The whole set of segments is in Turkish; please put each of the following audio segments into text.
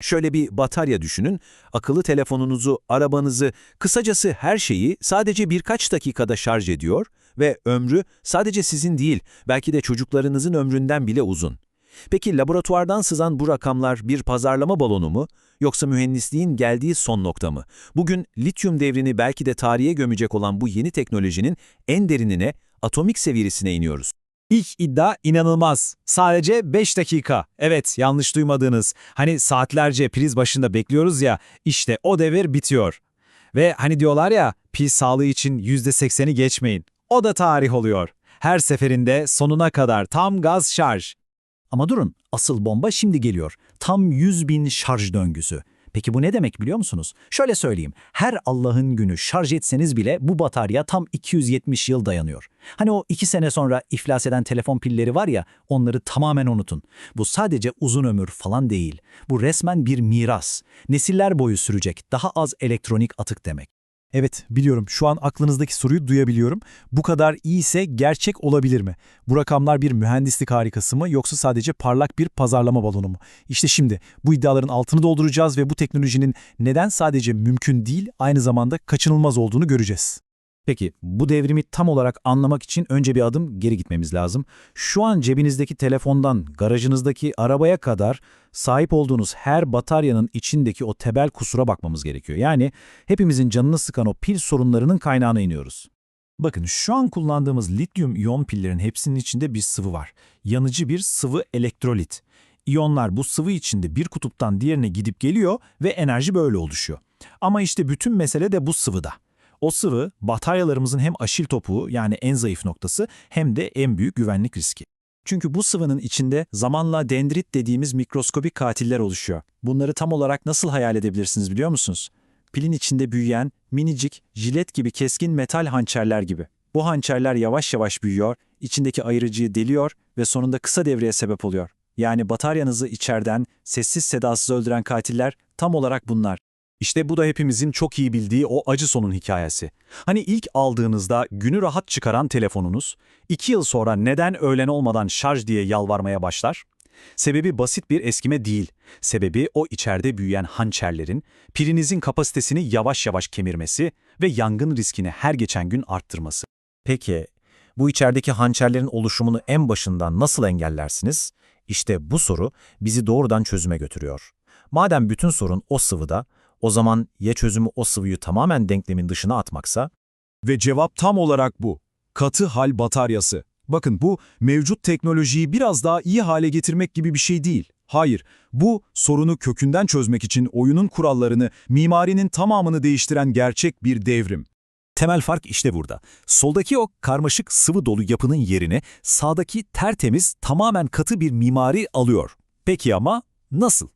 Şöyle bir batarya düşünün, akıllı telefonunuzu, arabanızı, kısacası her şeyi sadece birkaç dakikada şarj ediyor ve ömrü sadece sizin değil, belki de çocuklarınızın ömründen bile uzun. Peki laboratuvardan sızan bu rakamlar bir pazarlama balonu mu, yoksa mühendisliğin geldiği son nokta mı? Bugün lityum devrini belki de tarihe gömecek olan bu yeni teknolojinin en derinine, atomik seviyesine iniyoruz. İlk iddia inanılmaz. Sadece 5 dakika. Evet, yanlış duymadınız. Hani saatlerce priz başında bekliyoruz ya, işte o devir bitiyor. Ve hani diyorlar ya, pil sağlığı için %80'i geçmeyin. O da tarih oluyor. Her seferinde sonuna kadar tam gaz şarj. Ama durun, asıl bomba şimdi geliyor. Tam 100 bin şarj döngüsü. Peki bu ne demek biliyor musunuz? Şöyle söyleyeyim, her Allah'ın günü şarj etseniz bile bu batarya tam 270 yıl dayanıyor. Hani o iki sene sonra iflas eden telefon pilleri var ya, onları tamamen unutun. Bu sadece uzun ömür falan değil. Bu resmen bir miras. Nesiller boyu sürecek, daha az elektronik atık demek. Evet, biliyorum. Şu an aklınızdaki soruyu duyabiliyorum. Bu kadar iyiyse gerçek olabilir mi? Bu rakamlar bir mühendislik harikası mı yoksa sadece parlak bir pazarlama balonu mu? İşte şimdi bu iddiaların altını dolduracağız ve bu teknolojinin neden sadece mümkün değil, aynı zamanda kaçınılmaz olduğunu göreceğiz. Peki bu devrimi tam olarak anlamak için önce bir adım geri gitmemiz lazım. Şu an cebinizdeki telefondan garajınızdaki arabaya kadar sahip olduğunuz her bataryanın içindeki o tebel kusura bakmamız gerekiyor. Yani hepimizin canını sıkan o pil sorunlarının kaynağına iniyoruz. Bakın şu an kullandığımız lityum iyon pillerin hepsinin içinde bir sıvı var. Yanıcı bir sıvı elektrolit. İyonlar bu sıvı içinde bir kutuptan diğerine gidip geliyor ve enerji böyle oluşuyor. Ama işte bütün mesele de bu sıvıda. O sıvı bataryalarımızın hem aşil topuğu yani en zayıf noktası hem de en büyük güvenlik riski. Çünkü bu sıvının içinde zamanla dendrit dediğimiz mikroskobik katiller oluşuyor. Bunları tam olarak nasıl hayal edebilirsiniz biliyor musunuz? Pilin içinde büyüyen minicik, jilet gibi keskin metal hançerler gibi. Bu hançerler yavaş yavaş büyüyor, içindeki ayırıcıyı deliyor ve sonunda kısa devreye sebep oluyor. Yani bataryanızı içeriden sessiz sedasız öldüren katiller tam olarak bunlar. İşte bu da hepimizin çok iyi bildiği o acı sonun hikayesi. Hani ilk aldığınızda günü rahat çıkaran telefonunuz, iki yıl sonra neden öğlen olmadan şarj diye yalvarmaya başlar? Sebebi basit bir eskime değil. Sebebi o içeride büyüyen hançerlerin, pilinizin kapasitesini yavaş yavaş kemirmesi ve yangın riskini her geçen gün arttırması. Peki, bu içerideki hançerlerin oluşumunu en başından nasıl engellersiniz? İşte bu soru bizi doğrudan çözüme götürüyor. Madem bütün sorun o sıvıda, o zaman ya çözümü o sıvıyı tamamen denklemin dışına atmaksa? Ve cevap tam olarak bu. Katı hal bataryası. Bakın bu mevcut teknolojiyi biraz daha iyi hale getirmek gibi bir şey değil. Hayır, bu sorunu kökünden çözmek için oyunun kurallarını, mimarinin tamamını değiştiren gerçek bir devrim. Temel fark işte burada. Soldaki o karmaşık sıvı dolu yapının yerine sağdaki tertemiz, tamamen katı bir mimari alıyor. Peki ama nasıl?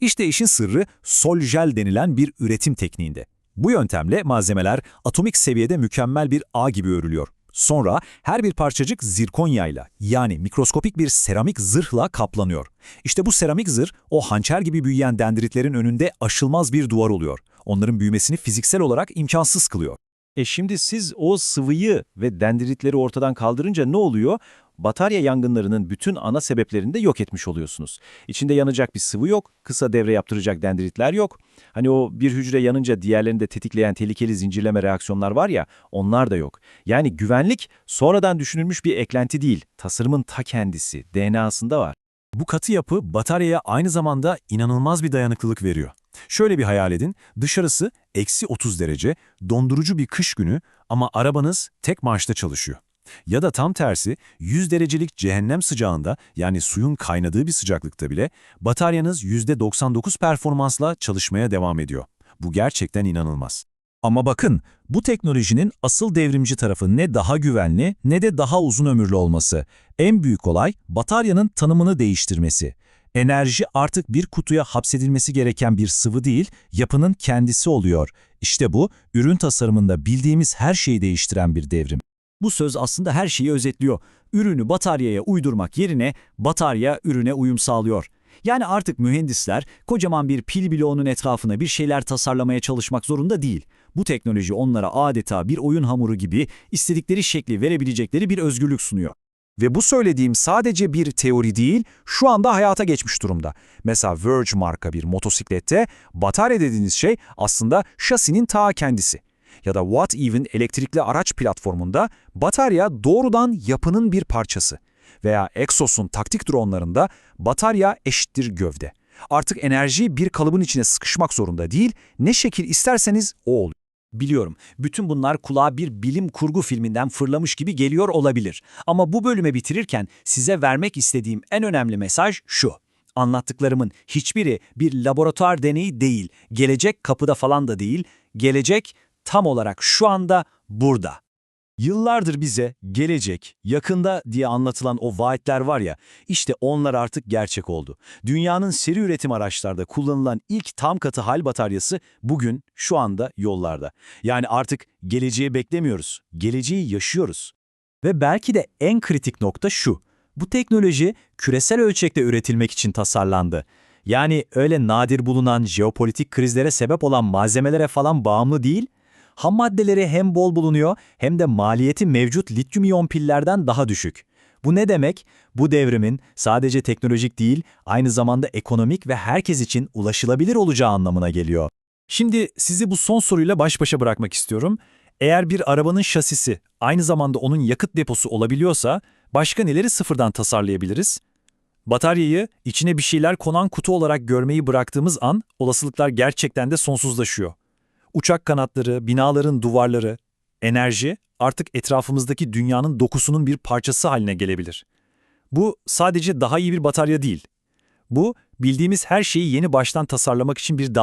İşte işin sırrı sol-jel denilen bir üretim tekniğinde. Bu yöntemle malzemeler atomik seviyede mükemmel bir ağ gibi örülüyor. Sonra her bir parçacık zirkonyayla yani mikroskopik bir seramik zırhla kaplanıyor. İşte bu seramik zırh o hançer gibi büyüyen dendritlerin önünde aşılmaz bir duvar oluyor. Onların büyümesini fiziksel olarak imkansız kılıyor. E şimdi siz o sıvıyı ve dendritleri ortadan kaldırınca ne oluyor? Batarya yangınlarının bütün ana sebeplerini de yok etmiş oluyorsunuz. İçinde yanacak bir sıvı yok, kısa devre yaptıracak dendritler yok. Hani o bir hücre yanınca diğerlerini de tetikleyen tehlikeli zincirleme reaksiyonlar var ya, onlar da yok. Yani güvenlik sonradan düşünülmüş bir eklenti değil, tasarımın ta kendisi, DNA'sında var. Bu katı yapı bataryaya aynı zamanda inanılmaz bir dayanıklılık veriyor. Şöyle bir hayal edin, dışarısı eksi 30 derece, dondurucu bir kış günü ama arabanız tek marşta çalışıyor. Ya da tam tersi 100 derecelik cehennem sıcağında yani suyun kaynadığı bir sıcaklıkta bile bataryanız %99 performansla çalışmaya devam ediyor. Bu gerçekten inanılmaz. Ama bakın, bu teknolojinin asıl devrimci tarafı ne daha güvenli ne de daha uzun ömürlü olması. En büyük olay bataryanın tanımını değiştirmesi. Enerji artık bir kutuya hapsedilmesi gereken bir sıvı değil, yapının kendisi oluyor. İşte bu, ürün tasarımında bildiğimiz her şeyi değiştiren bir devrim. Bu söz aslında her şeyi özetliyor. Ürünü bataryaya uydurmak yerine batarya ürüne uyum sağlıyor. Yani artık mühendisler kocaman bir pil bloğunun etrafına bir şeyler tasarlamaya çalışmak zorunda değil. Bu teknoloji onlara adeta bir oyun hamuru gibi istedikleri şekli verebilecekleri bir özgürlük sunuyor. Ve bu söylediğim sadece bir teori değil, şu anda hayata geçmiş durumda. Mesela Verge marka bir motosiklette batarya dediğiniz şey aslında şasinin ta kendisi. Ya da What Even elektrikli araç platformunda batarya doğrudan yapının bir parçası. Veya Exos'un taktik dronlarında batarya eşittir gövde. Artık enerji bir kalıbın içine sıkışmak zorunda değil, ne şekil isterseniz o oluyor. Biliyorum, bütün bunlar kulağa bir bilim kurgu filminden fırlamış gibi geliyor olabilir. Ama bu bölüme bitirirken size vermek istediğim en önemli mesaj şu. Anlattıklarımın hiçbiri bir laboratuvar deneyi değil, gelecek kapıda falan da değil, gelecek tam olarak şu anda burada. Yıllardır bize gelecek, yakında diye anlatılan o vaatler var ya, işte onlar artık gerçek oldu. Dünyanın seri üretim araçlarda kullanılan ilk tam katı hal bataryası bugün, şu anda yollarda. Yani artık geleceği beklemiyoruz, geleceği yaşıyoruz. Ve belki de en kritik nokta şu. Bu teknoloji küresel ölçekte üretilmek için tasarlandı. Yani öyle nadir bulunan jeopolitik krizlere sebep olan malzemelere falan bağımlı değil, ham maddeleri hem bol bulunuyor hem de maliyeti mevcut lityum iyon pillerden daha düşük. Bu ne demek? Bu devrimin sadece teknolojik değil, aynı zamanda ekonomik ve herkes için ulaşılabilir olacağı anlamına geliyor. Şimdi sizi bu son soruyla baş başa bırakmak istiyorum. Eğer bir arabanın şasisi aynı zamanda onun yakıt deposu olabiliyorsa başka neleri sıfırdan tasarlayabiliriz? Bataryayı içine bir şeyler konan kutu olarak görmeyi bıraktığımız an olasılıklar gerçekten de sonsuzlaşıyor. Uçak kanatları, binaların duvarları, enerji artık etrafımızdaki dünyanın dokusunun bir parçası haline gelebilir. Bu sadece daha iyi bir batarya değil. Bu bildiğimiz her şeyi yeni baştan tasarlamak için bir